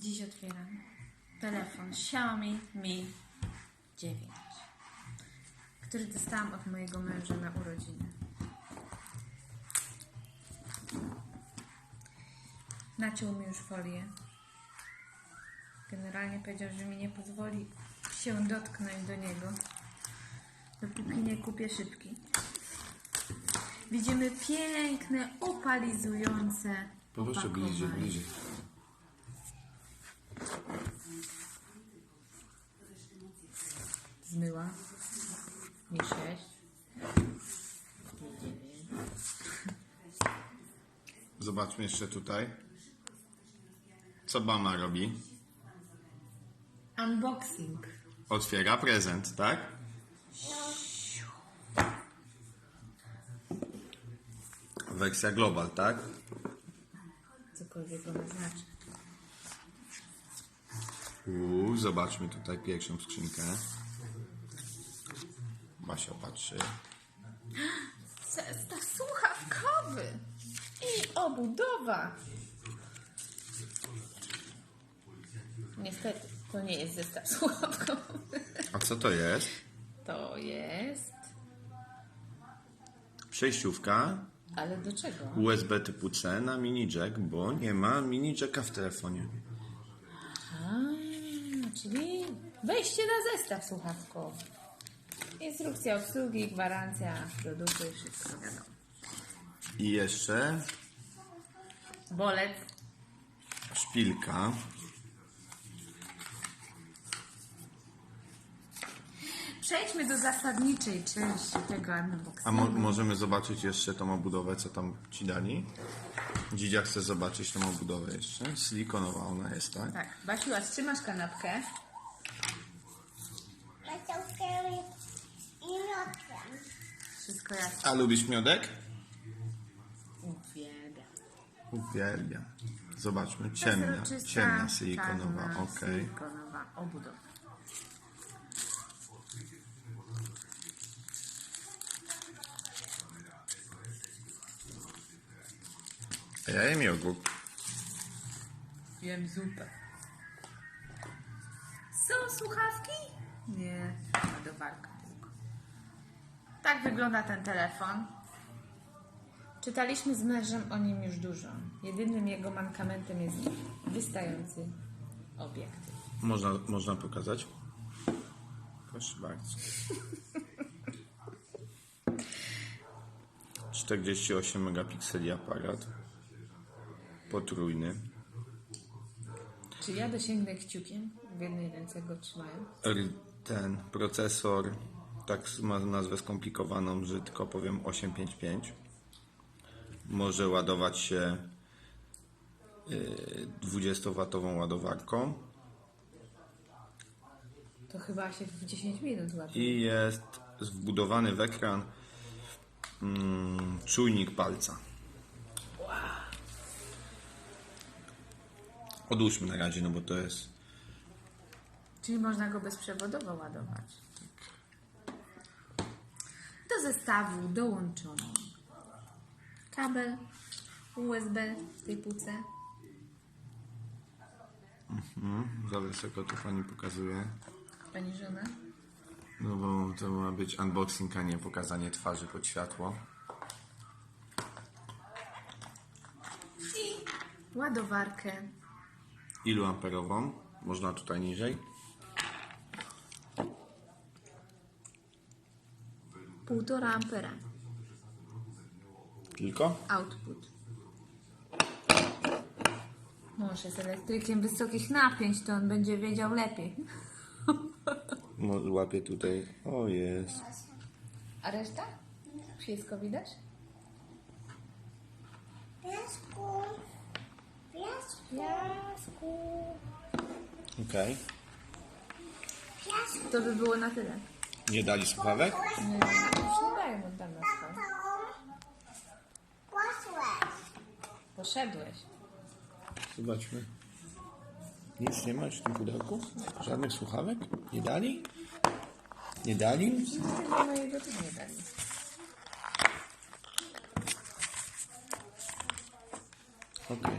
Dziś otwieram telefon Xiaomi Mi 9, który dostałam od mojego męża na urodziny. Naciął mi już folię. Generalnie powiedział, że mi nie pozwoli się dotknąć do niego, dopóki nie kupię szybki. Widzimy piękne, opalizujące Proszę bliżej, bliżej. Zmyła. Mi 6. Zobaczmy jeszcze tutaj. Co mama robi? Unboxing. Otwiera prezent, tak? Wersja global, tak? Cokolwiek ona znaczy. Uuu, zobaczmy tutaj pierwszą skrzynkę. Basia patrzy. Zestaw słuchawkowy i obudowa. Niestety, to nie jest zestaw słuchawkowy. A co to jest? To jest... Przejściówka Ale do czego? USB typu C na mini jack, bo nie ma mini jacka w telefonie. A, czyli wejście na zestaw słuchawkowy. Instrukcja obsługi, gwarancja produktu i wszystko wiadomo. I jeszcze Bolec. szpilka. Przejdźmy do zasadniczej części tego unboxingu. A mo- możemy zobaczyć jeszcze tą obudowę, co tam ci dali? Dzidzia chce zobaczyć tą obudowę jeszcze. Silikonowa ona jest, tak? Tak, Basiu, a trzymasz kanapkę? I miodkiem. Wszystko jasne. A lubisz miodek? Uwielbiam. Uwielbiam. Zobaczmy. Ciemna, Przezroczysta, ciemna silikonowa, czarna, okej. Silikonowa obudowa. A ja jem jogurt. Jem zupę. Są słuchawki? Nie, ładowarka. Tak wygląda ten telefon. Czytaliśmy z mężem o nim już dużo. Jedynym jego mankamentem jest wystający obiektyw. Można, można pokazać? Proszę bardzo. 48 megapikseli aparat. Potrójny. Czy ja dosięgnę kciukiem? W jednej ręce go trzymają. R- Ten procesor, tak ma nazwę skomplikowaną, że tylko powiem 855. Może ładować się y, 20W ładowarką To chyba się w 10 minut łapie. i jest wbudowany w ekran mm, czujnik palca. Odłóżmy na razie, no bo to jest Czyli można go bezprzewodowo ładować. Do zestawu dołączono kabel USB typu C, mm, za wysoko tu pani pokazuje. pani żona, No bo to ma być unboxing, a nie pokazanie twarzy pod światło. i ładowarkę Ilu amperową? Można tutaj niżej? Półtora ampera Tylko? output. Mąż jest elektrykiem wysokich napięć, to on będzie wiedział lepiej. Łapię tutaj. O jest. A reszta? Wszystko widać? Piasku. Piasku. Jasku. Okej. Piasku. To by było na tyle. Nie dali słuchawek? Nie, już nie daję mu dam na stole. Posłać. Poszedłeś. Zobaczmy. Nic nie ma już w tym pudełku? Żadnych słuchawek? Nie dali? Nie dali? Chyba mojego też nie dali. Okej.